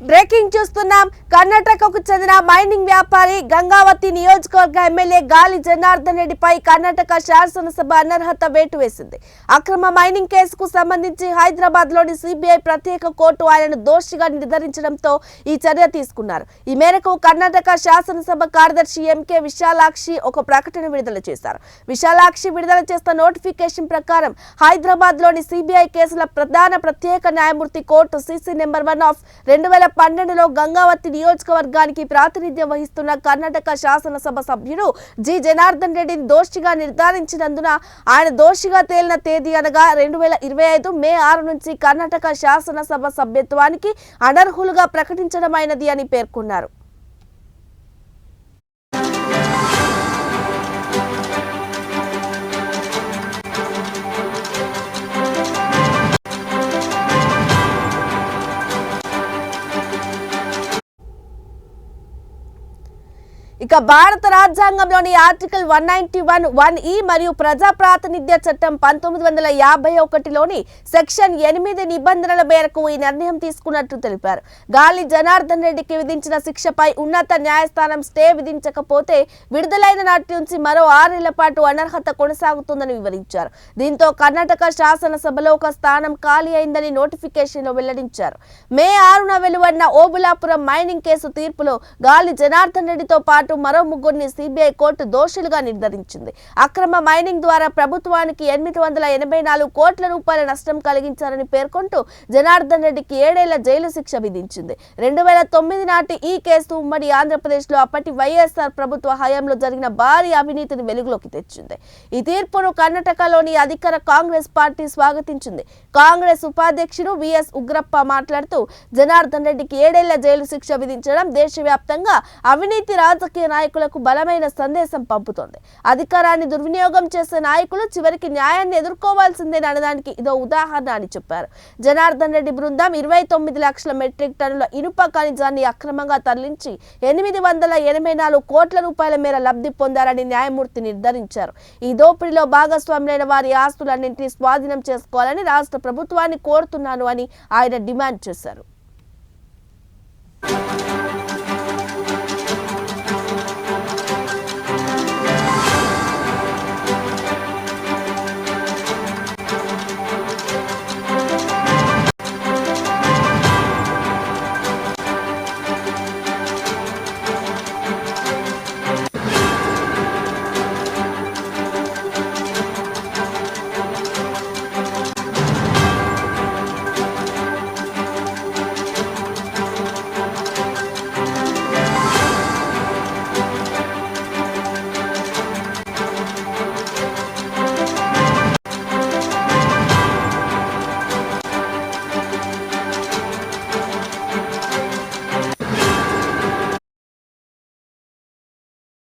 Breaking చూస్తున్నాం. కర్ణాటకకు చెందిన మైనింగ్ వ్యాపారి గంగావతి నియోజకవర్గ ఎమ్మెల్యే గాలి జనార్దన్ రెడ్డిపై కర్ణాటక శాసనసభ అనర్హత వేటు వేసింది. అక్రమ మైనింగ్ కేసుకు సంబంధించి హైదరాబాద్లోని సిబిఐ ప్రత్యేక కోర్టు ఆయనను దోషిగా నిర్ధారించడంతో ఈ చర్య తీసుకున్నారు. ఈ మేరకు కర్ణాటక శాసనసభ కార్యదర్శి ఎంకే విశాలాక్షి ఒక ప్రకటన విడుదల చేశారు. విశాలాక్షి విడుదల చేసిన నోటిఫికేషన్ ప్రకారం హైదరాబాద్లోని సిబిఐ కేసుల ప్రధాన ప్రత్యేక న్యాయమూర్తి court CC number one of రెండు వేల పన్నెండులో గంగావతి నియోజకవర్గానికి ప్రాతినిధ్యం వహిస్తున్న కర్ణాటక శాసనసభ సభ్యుడు జి. జనార్దన్ రెడ్డిని దోషిగా నిర్ధారించినందున ఆయన దోషిగా తేలిన తేదీ అనగా రెండు వేల ఇరవై ఐదు మే ఆరు నుంచి కర్ణాటక శాసనసభ సభ్యత్వానికి అనర్హులుగా ప్రకటించడమైనది అని పేర్కొన్నారు. ఇక భారత రాజ్యాంగంలోని article one ninety one one e మరియు ప్రజా ప్రాతినిధ్య చట్టం పంతొమ్మిది వందల యాభై ఒకటిలోని సెక్షన్ ఎనిమిది నిబంధనల మేరకు ఈ నిర్ణయం తీసుకున్నట్లు తెలిపారు. గాలి జనార్దన్ రెడ్డికి విధించిన శిక్షపై ఉన్నత న్యాయస్థానం స్టే విధించకపోతే విడుదలైన నాటి నుంచి మరో ఆరేళ్ళ పాటు అనర్హత కొనసాగుతుందని వివరించారు. దీంతో కర్ణాటక శాసనసభలో ఒక స్థానం ఖాళీ అయిందని నోటిఫికేషన్లో వెల్లడించారు. మే ఆరున వెలువడిన ఓబులాపురం మైనింగ్ కేసు తీర్పులో గాలి జనార్దన్ రెడ్డితో పాటు మరో ముగ్గురిని సిబిఐ కోర్టు దోషులుగా నిర్ధారించింది. అక్రమ మైనింగ్ ద్వారా ప్రభుత్వానికి ఎనిమిది వందల ఎనభై నాలుగు కోట్ల రూపాయల నష్టం కలిగించారని పేర్కొంటూ జనార్దన్ రెడ్డికి ఏడేళ్ళ జైలు శిక్ష విధించింది. రెండు వేల తొమ్మిది నాటి ఈ కేసు ఉమ్మడి ఆంధ్రప్రదేశ్లో అప్పటి వైఎస్ఆర్ ప్రభుత్వ హయాంలో జరిగిన భారీ అవినీతిని వెలుగులోకి తెచ్చింది. ఈ తీర్పును కర్ణాటకలోని అధికార కాంగ్రెస్ పార్టీ స్వాగతించింది. కాంగ్రెస్ ఉపాధ్యక్షుడు విఎస్ ఉగ్రప్ప మాట్లాడుతూ జనార్దన్ రెడ్డికి ఏడేళ్ళ జైలు శిక్ష విధించడం దేశవ్యాప్తంగా అవినీతి రాజకీయ నాయకులకు బలమైన సందేశం పంపుతోంది. అధికారాన్ని దుర్వినియోగం చేసే నాయకులు చివరికి న్యాయాన్ని ఎదుర్కోవాల్సిందే అనడానికి ఇదో ఉదాహరణ అని చెప్పారు. జనార్దన్ రెడ్డి బృందం ఇరవై తొమ్మిది లక్షల మెట్రిక్ టన్నుల ఇనుప ఖనిజాన్ని అక్రమంగా తరలించి ఎనిమిది వందల ఎనభై నాలుగు కోట్ల రూపాయల మేర లబ్ధి పొందారని న్యాయమూర్తి నిర్ధారించారు. ఈ దోపిడీలో భాగస్వాములైన వారి ఆస్తులన్నింటినీ స్వాధీనం చేసుకోవాలని రాష్ట్ర ప్రభుత్వాన్ని కోరుతున్నాను అని ఆయన డిమాండ్ చేశారు.